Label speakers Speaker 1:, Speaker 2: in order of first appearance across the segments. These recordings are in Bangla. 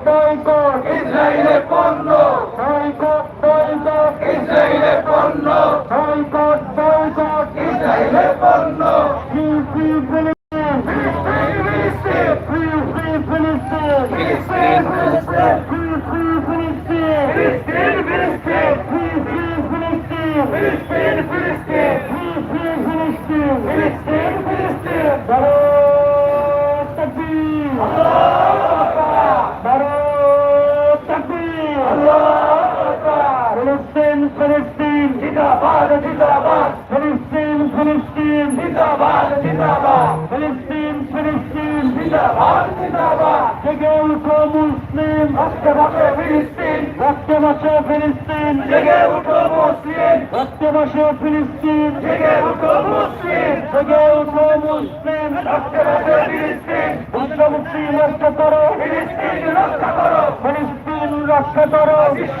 Speaker 1: বয়কট
Speaker 2: ইসরায়েলের পণ্য
Speaker 1: বয়কট বয়কট
Speaker 2: ইসরায়েলের পণ্য
Speaker 1: বয়কট বয়কট
Speaker 2: ইসরায়েলের পণ্য
Speaker 1: ফ্রি ফ্রি ফিলিস্তিন
Speaker 2: ফিলিস্তিন
Speaker 1: ফ্রি ফ্রি ফিলিস্তিন
Speaker 2: ফিলিস্তিন ফিলিস্তিন
Speaker 1: ফ্রি ফ্রি ফিলিস্তিন
Speaker 2: ফিলিস্তিন ফিলিস্তিন
Speaker 1: ফ্রি ফ্রি ফিলিস্তিন
Speaker 2: ফিলিস্তিন ফিলিস্তিন
Speaker 1: ফ্রি ফ্রি ফিলিস্তিন
Speaker 2: ফিলিস্তিন ফিলিস্তিন
Speaker 1: ভারত তাকবীর ভারত তাকবীর ফিলিস্তিন
Speaker 2: জিন্দাবাদ জিন্দাবাদ।
Speaker 1: ফিলিস্তিন ফিলিস্তিন
Speaker 2: জিন্দাবাদ জিন্দাবাদ।
Speaker 1: ফিলিস্তিন ফিলিস্তিন
Speaker 2: জিন্দাবাদ জিন্দাবাদ।
Speaker 1: জেগে উঠো মুসলিম।
Speaker 2: রক্তে বসে ফিলিস্তিন।
Speaker 1: রক্তে বসে ফিলিস্তিন।
Speaker 2: জেগে উঠো মুসলিম।
Speaker 1: রক্তে বসে ফিলিস্তিন।
Speaker 2: জেগে উঠো মুসলিম।
Speaker 1: জেগে উঠো মুসলিম।
Speaker 2: রক্তে বসে ফিলিস্তিন।
Speaker 1: বিশ্ব মুসলিম রক্ষা করো।
Speaker 2: ফিলিস্তিন রক্ষা করো।
Speaker 1: ফিলিস্তিন রক্ষা করো।
Speaker 2: বিশ্ব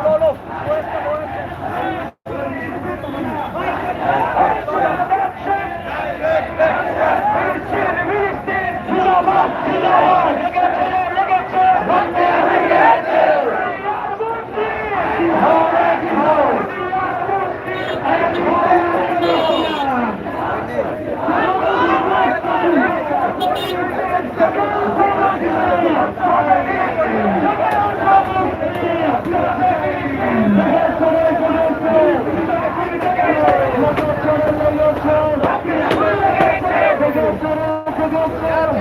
Speaker 2: no, no,
Speaker 1: no. Yeah.